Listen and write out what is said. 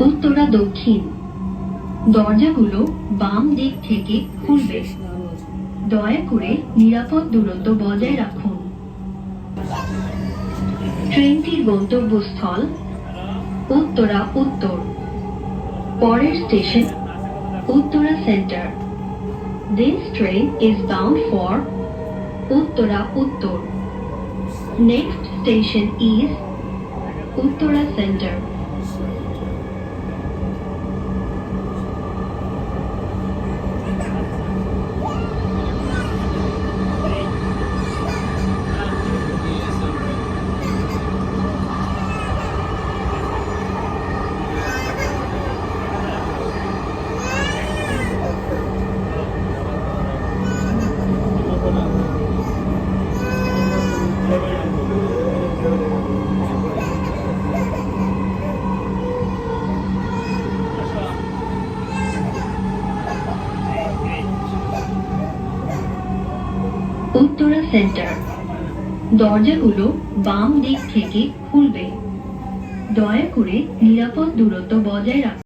উত্তরা দক্ষিণ। দরজাগুলো বাম দিক থেকে খুলবে। দয়া করে নিরাপদ দূরত্ব বজায় রাখুন। ট্রেনটির গন্তব্যস্থল উত্তরা উত্তর। পরের station Uttara centre. This train is bound for Uttara Uttar. Next station is Uttara Center. Uttara centre দরজাগুলো বাম দিক থেকে খুলবে। দয়া করে নিরাপদ দূরত্ব বজায় রাখুন।